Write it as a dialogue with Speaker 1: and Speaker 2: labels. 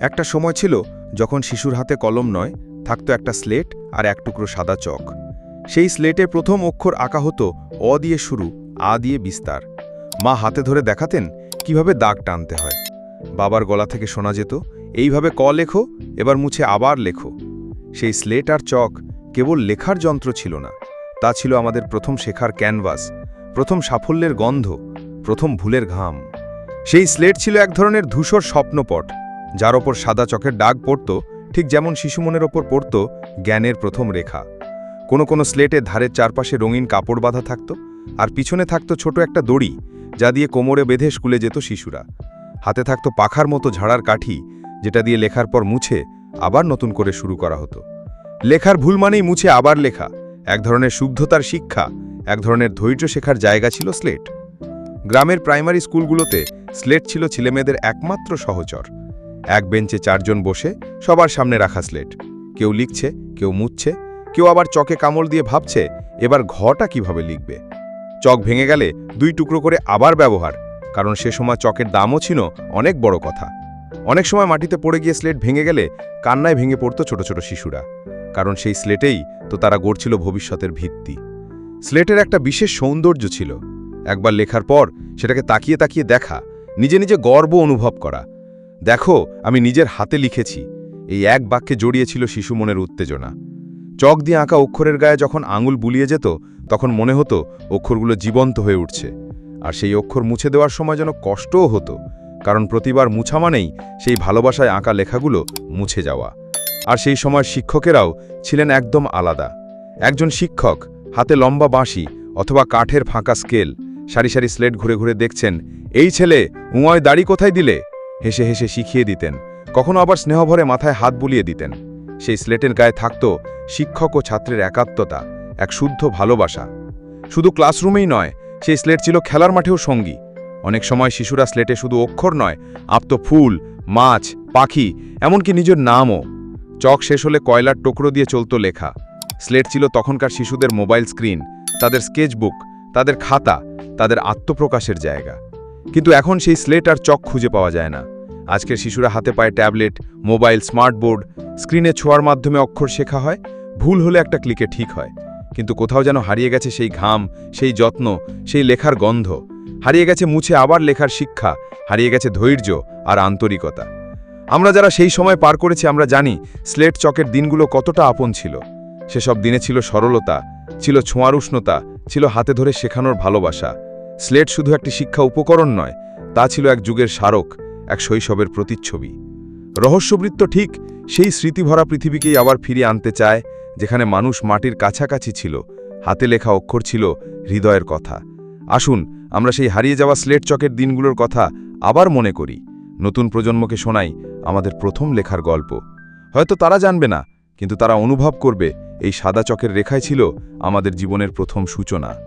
Speaker 1: একটা সময় ছিল যখন শিশুর হাতে কলম নয়, থাকতো একটা স্লেট আর এক টুকরো সাদা চক। সেই স্লেটে প্রথম অক্ষর আঁকা হতো অ দিয়ে শুরু, আ দিয়ে বিস্তার। মা হাতে ধরে দেখাতেন কীভাবে দাগ টানতে হয়। বাবার গলা থেকে শোনা যেত, এইভাবে ক লেখো, এবার মুছে আবার লেখো। সেই স্লেট আর চক কেবল লেখার যন্ত্র ছিল না, তা ছিল আমাদের প্রথম শেখার ক্যানভাস, প্রথম সাফল্যের গন্ধ, প্রথম ভুলের ঘাম। সেই স্লেট ছিল এক ধরনের ধূসর স্বপ্নপট যার ওপর সাদা চকের দাগ পড়ত, ঠিক যেমন শিশুমনের ওপর পড়ত জ্ঞানের প্রথম রেখা। কোনো কোনো স্লেটের ধারের চারপাশে রঙিন কাপড় বাঁধা থাকত, আর পিছনে থাকত ছোট একটা দড়ি যা দিয়ে কোমরে বেঁধে স্কুলে যেত শিশুরা। হাতে থাকত পাখার মতো ঝাড়ার কাঠি, যেটা দিয়ে লেখার পর মুছে আবার নতুন করে শুরু করা হতো। লেখার ভুল মানেই মুছে আবার লেখা, এক ধরনের শুদ্ধতার শিক্ষা, এক ধরনের ধৈর্য শেখার জায়গা ছিল স্লেট। গ্রামের প্রাইমারি স্কুলগুলোতে স্লেট ছিল ছেলেমেয়েদের একমাত্র সহচর। এক বেঞ্চে চারজন বসে সবার সামনে রাখা স্লেট। কেউ লিখছে, কেউ মুছছে, কেউ আবার চকে কামল দিয়ে ভাবছে, এবার ঘটা কীভাবে লিখবে? চক ভেঙে গেলে দুই টুকরো করে আবার ব্যবহার, কারণ সে সময় চকের দামও ছিল অনেক বড় কথা। অনেক সময় মাটিতে পড়ে গিয়ে স্লেট ভেঙে গেলে কান্নায় ভেঙে পড়তো ছোট ছোট শিশুরা, কারণ সেই স্লেটেই তো তারা গড়ছিল ভবিষ্যতের ভিত্তি। স্লেটের একটা বিশেষ সৌন্দর্য ছিল। একবার লেখার পর সেটাকে তাকিয়ে তাকিয়ে দেখা, নিজে নিজে গর্ব অনুভব করা দেখো, আমি নিজের হাতে লিখেছি। এই এক বাক্যে জড়িয়েছিল শিশু মনের উত্তেজনা। চক দিয়ে আঁকা অক্ষরের গায়ে যখন আঙুল বুলিয়ে যেত, তখন মনে হতো অক্ষরগুলো জীবন্ত হয়ে উঠছে। আর সেই অক্ষর মুছে দেওয়ার সময় যেন কষ্টও হতো, কারণ প্রতিবার মুছা মানেই সেই ভালোবাসায় আঁকা লেখাগুলো মুছে যাওয়া। আর সেই সময় শিক্ষকেরাও ছিলেন একদম আলাদা। একজন শিক্ষক, হাতে লম্বা বাঁশি অথবা কাঠের ফাঁকা স্কেল, সারি সারি স্লেট ঘুরে ঘুরে দেখছেন, এই ছেলে উঁয় দাড়ি কোথায় দিলে? হেসে হেসে শিখিয়ে দিতেন। কখনো আবার স্নেহভরে মাথায় হাত বুলিয়ে দিতেন। সেই স্লেটের গায়ে থাকত শিক্ষক ও ছাত্রের একাত্মতা, এক শুদ্ধ ভালোবাসা। শুধু ক্লাসরুমেই নয়, সেই স্লেট ছিল খেলার মাঠেও সঙ্গী। অনেক সময় শিশুরা স্লেটে শুধু অক্ষর নয়, আপ্ত ফুল, মাছ, পাখি, এমনকি নিজের নামও। চক শেষ হলে কয়লার টুকরো দিয়ে চলতো লেখা। স্লেট ছিল তখনকার শিশুদের মোবাইল স্ক্রিন, তাদের স্কেচবুক, তাদের খাতা, তাদের আত্মপ্রকাশের জায়গা। কিন্তু এখন সেই স্লেট আর চক খুঁজে পাওয়া যায় না। আজকের শিশুরা হাতে পায় ট্যাবলেট, মোবাইল, স্মার্টবোর্ড, স্ক্রিনে ছোঁয়ার মাধ্যমে অক্ষর শেখা হয়, ভুল হলে একটা ক্লিকে ঠিক হয়। কিন্তু কোথাও যেন হারিয়ে গেছে সেই ঘাম, সেই যত্ন, সেই লেখার গন্ধ। হারিয়ে গেছে মুছে আবার লেখার শিক্ষা, হারিয়ে গেছে ধৈর্য আর আন্তরিকতা। আমরা যারা সেই সময় পার করেছি, আমরা জানি স্লেট চকের দিনগুলো কতটা আপন ছিল। সেসব দিনে ছিল সরলতা, ছিল ছোঁয়ার উষ্ণতা, ছিল হাতে ধরে শেখানোর ভালোবাসা। স্লেট শুধু একটি শিক্ষা উপকরণ নয়, তা ছিল এক যুগের স্মারক, এক শৈশবের প্রতিচ্ছবি। রহস্যবৃত্ত ঠিক সেই স্মৃতিভরা পৃথিবীকেই আবার ফিরিয়ে আনতে চায়, যেখানে মানুষ মাটির কাছাকাছি ছিল, হাতে লেখা অক্ষর ছিল হৃদয়ের কথা। আসুন, আমরা সেই হারিয়ে যাওয়া স্লেট চকের দিনগুলোর কথা আবার মনে করি। নতুন প্রজন্মকে শোনাই আমাদের প্রথম লেখার গল্প। হয়তো তারা জানবে না, কিন্তু তারা অনুভব করবে, এই সাদা চকের রেখায় ছিল আমাদের জীবনের প্রথম সূচনা।